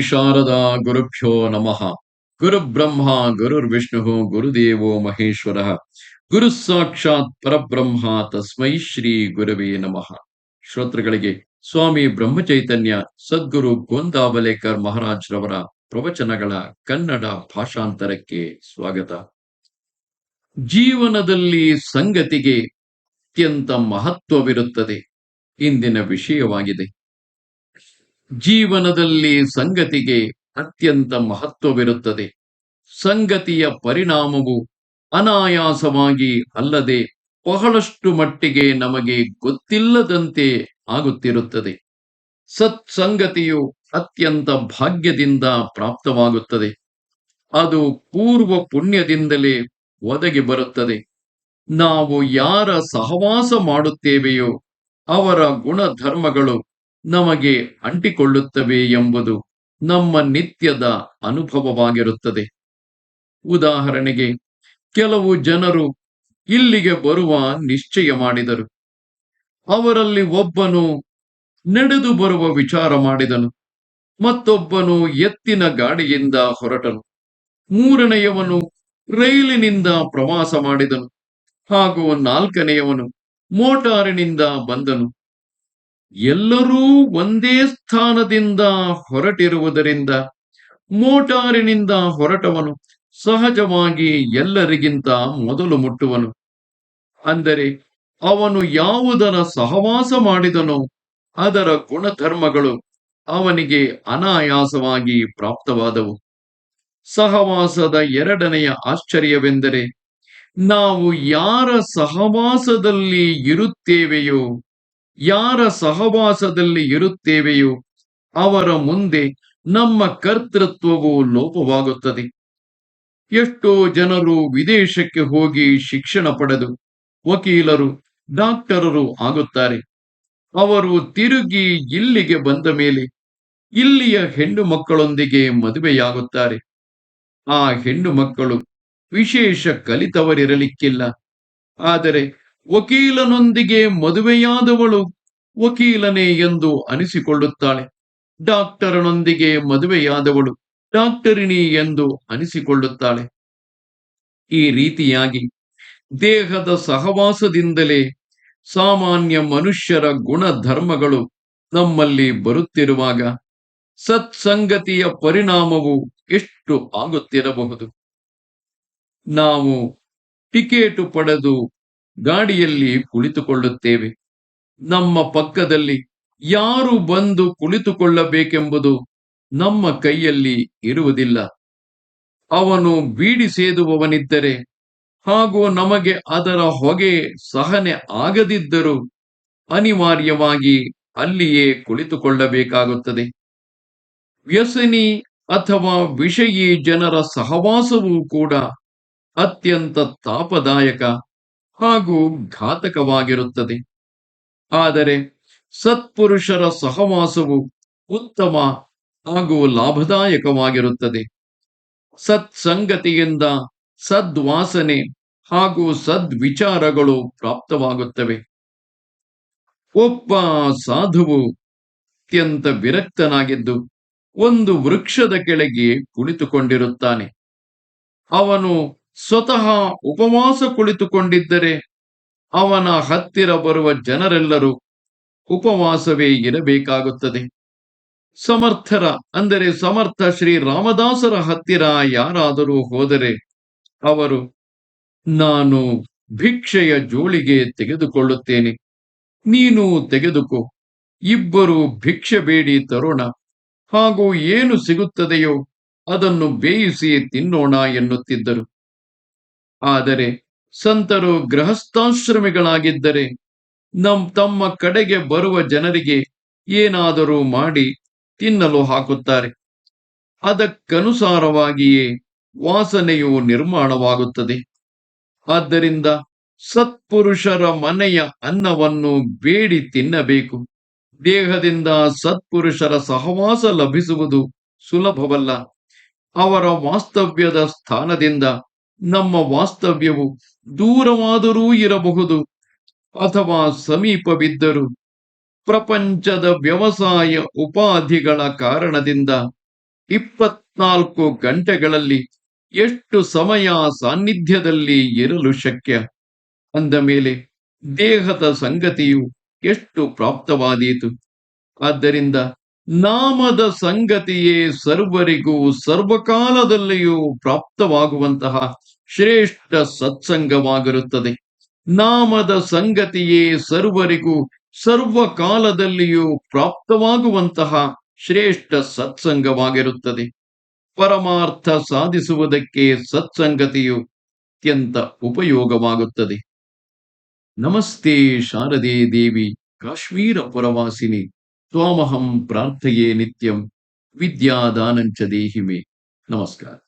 ಶಾರದಾ ಗುರುಭ್ಯೋ ನಮಃ. ಗುರುಬ್ರಹ್ಮ ಗುರುರ್ವಿಷ್ಣು ಗುರುದೇವೋ ಮಹೇಶ್ವರ. ಗುರು ಸಾಕ್ಷಾತ್ ಪರಬ್ರಹ್ಮ, ತಸ್ಮೈ ಶ್ರೀ ಗುರುವೇ ನಮಃ. ಶ್ರೋತೃಗಳಿಗೆ ಸ್ವಾಮಿ ಬ್ರಹ್ಮಚೈತನ್ಯ ಸದ್ಗುರು ಗೋಂದಾವಲೇಕರ್ ಮಹಾರಾಜ್ ರವರ ಪ್ರವಚನಗಳ ಕನ್ನಡ ಭಾಷಾಂತರಕ್ಕೆ ಸ್ವಾಗತ. ಜೀವನದಲ್ಲಿ ಸಂಗತಿಗೆ ಅತ್ಯಂತ ಮಹತ್ವವಿರುತ್ತದೆ. ಇಂದಿನ ವಿಷಯವಾಗಿದೆ. ಜೀವನದಲ್ಲಿ ಸಂಗತಿಗೆ ಅತ್ಯಂತ ಮಹತ್ವವಿರುತ್ತದೆ. ಸಂಗತಿಯ ಪರಿಣಾಮವು ಅನಾಯಾಸವಾಗಿ ಅಲ್ಲದೆ ಬಹಳಷ್ಟು ಮಟ್ಟಿಗೆ ನಮಗೆ ಗೊತ್ತಿಲ್ಲದಂತೆ ಆಗುತ್ತಿರುತ್ತದೆ. ಸತ್ಸಂಗತಿಯು ಅತ್ಯಂತ ಭಾಗ್ಯದಿಂದ ಪ್ರಾಪ್ತವಾಗುತ್ತದೆ. ಅದು ಪೂರ್ವ ಪುಣ್ಯದಿಂದಲೇ ಒದಗಿ ಬರುತ್ತದೆ. ನಾವು ಯಾರ ಸಹವಾಸ ಮಾಡುತ್ತೇವೆಯೋ ಅವರ ಗುಣಧರ್ಮಗಳು ನಮಗೆ ಅಂಟಿಕೊಳ್ಳುತ್ತವೆ ಎಂಬುದು ನಮ್ಮ ನಿತ್ಯದ ಅನುಭವವಾಗಿರುತ್ತದೆ. ಉದಾಹರಣೆಗೆ, ಕೆಲವು ಜನರು ಇಲ್ಲಿಗೆ ಬರುವ ನಿಶ್ಚಯ ಮಾಡಿದರು. ಅವರಲ್ಲಿ ಒಬ್ಬನು ನಡೆದು ಬರುವ ವಿಚಾರ ಮಾಡಿದನು. ಮತ್ತೊಬ್ಬನು ಎತ್ತಿನ ಗಾಡಿಯಿಂದ ಹೊರಟನು. ಮೂರನೆಯವನು ರೈಲಿನಿಂದ ಪ್ರವಾಸ ಮಾಡಿದನು. ಹಾಗೂ ನಾಲ್ಕನೆಯವನು ಮೋಟಾರಿನಿಂದ ಬಂದನು. ಎಲ್ಲರೂ ಒಂದೇ ಸ್ಥಾನದಿಂದ ಹೊರಟಿರುವುದರಿಂದ ಮೋಟಾರಿನಿಂದ ಹೊರಟವನು, ಸಹಜವಾಗಿ ಎಲ್ಲರಿಗಿಂತ ಮೊದಲು ಮುಟ್ಟುವನು. ಅಂದರೆ ಅವನು ಯಾವುದರ ಸಹವಾಸ ಮಾಡಿದನೋ ಅದರ ಗುಣಧರ್ಮಗಳು ಅವನಿಗೆ ಅನಾಯಾಸವಾಗಿ ಪ್ರಾಪ್ತವಾದವು. ಸಹವಾಸದ ಎರಡನೆಯ ಆಶ್ಚರ್ಯವೆಂದರೆ ನಾವು ಯಾರ ಸಹವಾಸದಲ್ಲಿ ಇರುತ್ತೇವೆಯೋ ಯಾರ ಸಹವಾಸದಲ್ಲಿ ಇರುತ್ತೇವೆಯೋ ಅವರ ಮುಂದೆ ನಮ್ಮ ಕರ್ತೃತ್ವವು ಲೋಪವಾಗುತ್ತದೆ. ಎಷ್ಟೋ ಜನರು ವಿದೇಶಕ್ಕೆ ಹೋಗಿ ಶಿಕ್ಷಣ ಪಡೆದು ವಕೀಲರು, ಡಾಕ್ಟರರು ಆಗುತ್ತಾರೆ. ಅವರು ತಿರುಗಿ ಇಲ್ಲಿಗೆ ಬಂದ ಮೇಲೆ ಇಲ್ಲಿಯ ಹೆಣ್ಣು ಮಕ್ಕಳೊಂದಿಗೆ ಮದುವೆಯಾಗುತ್ತಾರೆ. ಆ ಹೆಣ್ಣು ಮಕ್ಕಳು ವಿಶೇಷ ಕಲಿತವರಿರಲಿಕ್ಕಿಲ್ಲ. ಆದರೆ ವಕೀಲನೊಂದಿಗೆ ಮದುವೆಯಾದವಳು ವಕೀಲನೇ ಎಂದು ಅನಿಸಿಕೊಳ್ಳುತ್ತಾಳೆ. ಡಾಕ್ಟರನೊಂದಿಗೆ ಮದುವೆಯಾದವಳು ಡಾಕ್ಟರಿನಿ ಎಂದು ಅನಿಸಿಕೊಳ್ಳುತ್ತಾಳೆ. ಈ ರೀತಿಯಾಗಿ ದೇಹದ ಸಹವಾಸದಿಂದಲೇ ಸಾಮಾನ್ಯ ಮನುಷ್ಯರ ಗುಣಧರ್ಮಗಳು ನಮ್ಮಲ್ಲಿ ಬರುತ್ತಿರುವಾಗ ಸತ್ಸಂಗತಿಯ ಪರಿಣಾಮವು ಎಷ್ಟು ಆಗುತ್ತಿರಬಹುದು? ನಾವು ಟಿಕೆಟು ಪಡೆದು ಗಾಡಿಯಲ್ಲಿ ಕುಳಿತುಕೊಳ್ಳುತ್ತೇವೆ. ನಮ್ಮ ಪಕ್ಕದಲ್ಲಿ ಯಾರು ಬಂದು ಕುಳಿತುಕೊಳ್ಳಬೇಕೆಂಬುದು ನಮ್ಮ ಕೈಯಲ್ಲಿ ಇರುವುದಿಲ್ಲ. ಅವನು ಬೀಡಿ ಸೇದುವವನಿದ್ದರೆ ಹಾಗೂ ನಮಗೆ ಅದರ ಹೊಗೆ ಸಹನೆ ಆಗದಿದ್ದರೂ ಅನಿವಾರ್ಯವಾಗಿ ಅಲ್ಲಿಯೇ ಕುಳಿತುಕೊಳ್ಳಬೇಕಾಗುತ್ತದೆ. ವ್ಯಸನಿ ಅಥವಾ ವಿಷಯಿ ಜನರ ಸಹವಾಸವೂ ಕೂಡ ಅತ್ಯಂತ ತಾಪದಾಯಕ ಹಾಗೂ ಘಾತಕವಾಗಿರುತ್ತದೆ. ಆದರೆ ಸತ್ಪುರುಷರ ಸಹವಾಸವು ಉತ್ತಮ ಹಾಗೂ ಲಾಭದಾಯಕವಾಗಿರುತ್ತದೆ. ಸತ್ಸಂಗತಿಯಿಂದ ಸದ್ವಾಸನೆ ಹಾಗೂ ಸದ್ವಿಚಾರಗಳು ಪ್ರಾಪ್ತವಾಗುತ್ತವೆ. ಒಬ್ಬ ಸಾಧುವು ಅತ್ಯಂತ ವಿರಕ್ತನಾಗಿದ್ದು ಒಂದು ವೃಕ್ಷದ ಕೆಳಗೆ ಕುಳಿತುಕೊಂಡಿರುತ್ತಾನೆ. ಅವನು ಸ್ವತಃ ಉಪವಾಸ ಕುಳಿತುಕೊಂಡಿದ್ದರೆ ಅವನ ಹತ್ತಿರ ಬರುವ ಜನರೆಲ್ಲರೂ ಉಪವಾಸವೇ ಇರಬೇಕಾಗುತ್ತದೆ. ಸಮರ್ಥರ, ಅಂದರೆ ಸಮರ್ಥ ಶ್ರೀ ರಾಮದಾಸರ ಹತ್ತಿರ ಯಾರಾದರೂ ಹೋದರೆ ಅವರು, ನಾನು ಭಿಕ್ಷೆಯ ಜೋಳಿಗೆ ತೆಗೆದುಕೊಳ್ಳುತ್ತೇನೆ. ನೀನು ತೆಗೆದುಕೋ. ಇಬ್ಬರು ಭಿಕ್ಷೆ ಬೇಡಿ ತರೋಣ. ಹಾಗೂ ಏನು ಸಿಗುತ್ತದೆಯೋ ಅದನ್ನು ಬೇಯಿಸಿ ತಿನ್ನೋಣ ಎನ್ನುತ್ತಿದ್ದರು. ಆದರೆ ಸಂತರು ಗೃಹಸ್ಥಾಶ್ರಮಿಗಳಾಗಿದ್ದರೆ ನಮ್ ತಮ್ಮ ಕಡೆಗೆ ಬರುವ ಜನರಿಗೆ ಏನಾದರೂ ಮಾಡಿ ತಿನ್ನಲು ಹಾಕುತ್ತಾರೆ. ಅದಕ್ಕನುಸಾರವಾಗಿಯೇ ವಾಸನೆಯು ನಿರ್ಮಾಣವಾಗುತ್ತದೆ. ಆದ್ದರಿಂದ ಸತ್ಪುರುಷರ ಮನೆಯ ಅನ್ನವನ್ನು ಬೇಡಿ ತಿನ್ನಬೇಕು. ದೇಹದಿಂದ ಸತ್ಪುರುಷರ ಸಹವಾಸ ಲಭಿಸುವುದು ಸುಲಭವಲ್ಲ. ಅವರ ವಾಸ್ತವ್ಯದ ಸ್ಥಾನದಿಂದ ನಮ್ಮ ವಾಸ್ತವ್ಯವು ದೂರವಾದರೂ ಇರಬಹುದು ಅಥವಾ ಸಮೀಪವಿದ್ದರೂ. ಪ್ರಪಂಚದ ವ್ಯವಸಾಯ ಉಪಾಧಿಗಳ ಕಾರಣದಿಂದ ಇಪ್ಪತ್ನಾಲ್ಕು ಗಂಟೆಗಳಲ್ಲಿ ಎಷ್ಟು ಸಮಯ ಸಾನ್ನಿಧ್ಯದಲ್ಲಿ ಇರಲು ಶಕ್ಯ? ಅಂದ ಮೇಲೆ ದೇಹದ ಸಂಗತಿಯು ಎಷ್ಟು ಪ್ರಾಪ್ತವಾದೀತು? ಆದ್ದರಿಂದ ನಾಮದ ಸಂಗತಿಯೇ ಸರ್ವರಿಗೂ ಸರ್ವಕಾಲದಲ್ಲಿಯೂ ಪ್ರಾಪ್ತವಾಗುವಂತಹ ಶ್ರೇಷ್ಠ ಸತ್ಸಂಗವಾಗಿರುತ್ತದೆ. ನಾಮದ ಸಂಗತಿಯೇ ಸರ್ವರಿಗೂ ಸರ್ವಕಾಲದಲ್ಲಿಯೂ ಪ್ರಾಪ್ತವಾಗುವಂತಹ ಶ್ರೇಷ್ಠ ಸತ್ಸಂಗವಾಗಿರುತ್ತದೆ. ಪರಮಾರ್ಥ ಸಾಧಿಸುವುದಕ್ಕೆ ಸತ್ಸಂಗತಿಯು ಅತ್ಯಂತ ಉಪಯೋಗವಾಗುತ್ತದೆ. ನಮಸ್ತೆ ಶಾರದೆ ದೇವಿ, ಕಾಶ್ಮೀರ ಪುರವಾಸಿನಿ. சுவாமகம் பிரார்த்தையே நித்யம். வித்யாதானஞ்ச தேகிமே. நமஸ்கார்